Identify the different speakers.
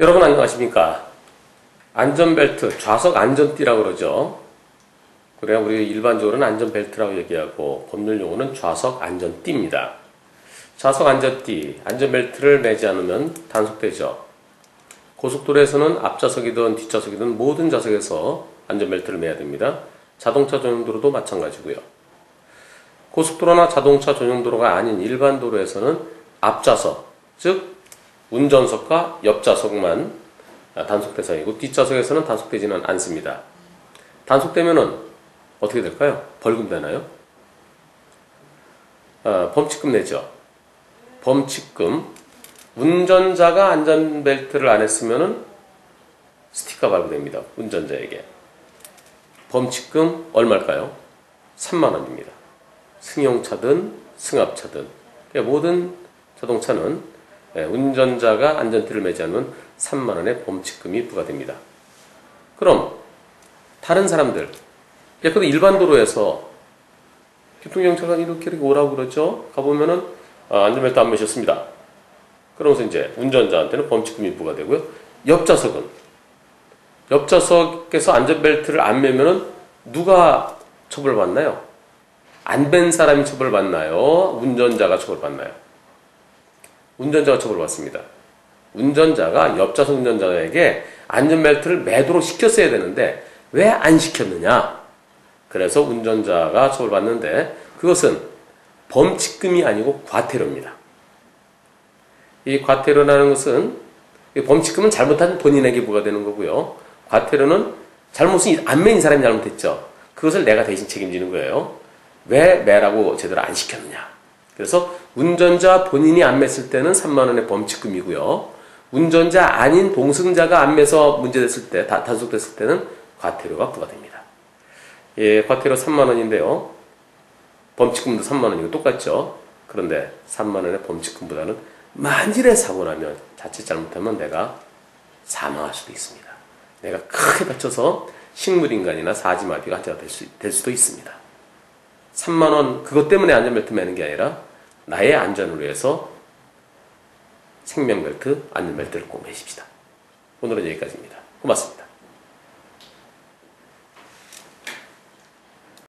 Speaker 1: 여러분 안녕하십니까? 안전벨트, 좌석 안전띠라고 그러죠. 그래야 우리 일반적으로는 안전벨트라고 얘기하고 법률 용어는 좌석 안전띠입니다. 좌석 안전띠, 안전벨트를 매지 않으면 단속되죠. 고속도로에서는 앞좌석이든 뒷좌석이든 모든 좌석에서 안전벨트를 매야 됩니다. 자동차 전용도로도 마찬가지고요. 고속도로나 자동차 전용도로가 아닌 일반 도로에서는 앞좌석, 즉 운전석과 옆좌석만 단속 대상이고 뒷좌석에서는 단속되지는 않습니다. 단속되면은 어떻게 될까요? 벌금 되나요? 아, 범칙금 내죠. 범칙금. 운전자가 안전벨트를 안 했으면은 스티커 발부됩니다. 운전자에게. 범칙금 얼마일까요? 3만 원입니다. 승용차든 승합차든 그러니까 모든 자동차는 예, 운전자가 안전띠를 매지 않으면 3만 원의 범칙금이 부과됩니다. 그럼 다른 사람들 예컨대 일반 도로에서 교통경찰관이 이렇게, 이렇게 오라고 그러죠. 가보면은 아, 안전벨트 안 매셨습니다. 그러면서 이제 운전자한테는 범칙금이 부과되고요. 옆좌석은 옆좌석에서 안전벨트를 안 매면은 누가 처벌받나요? 안 뺀 사람이 처벌받나요? 운전자가 처벌받나요? 운전자가 처벌받습니다. 운전자가 옆좌석 운전자에게 안전벨트를 매도록 시켰어야 되는데 왜 안 시켰느냐? 그래서 운전자가 처벌받는데 그것은 범칙금이 아니고 과태료입니다. 이 과태료라는 것은 범칙금은 잘못한 본인에게 부과되는 거고요. 과태료는 잘못은 안맨인 사람이 잘못했죠. 그것을 내가 대신 책임지는 거예요. 왜 매라고 제대로 안 시켰느냐. 그래서 운전자 본인이 안 맸을 때는 3만 원의 범칙금이고요. 운전자 아닌 동승자가 안 매서 문제됐을 때, 다, 단속됐을 때는 과태료가 부과됩니다. 예, 과태료 3만 원인데요. 범칙금도 3만 원이고 똑같죠. 그런데 3만 원의 범칙금보다는 만일의 사고 나면 자칫 잘못하면 내가 사망할 수도 있습니다. 내가 크게 다쳐서 식물인간이나 사지마비가 될, 수, 될 수도 있습니다. 3만 원 그것 때문에 안전벨트 매는 게 아니라 나의 안전을 위해서 생명벨트, 안전벨트를 꼭 매십시다. 오늘은 여기까지입니다. 고맙습니다.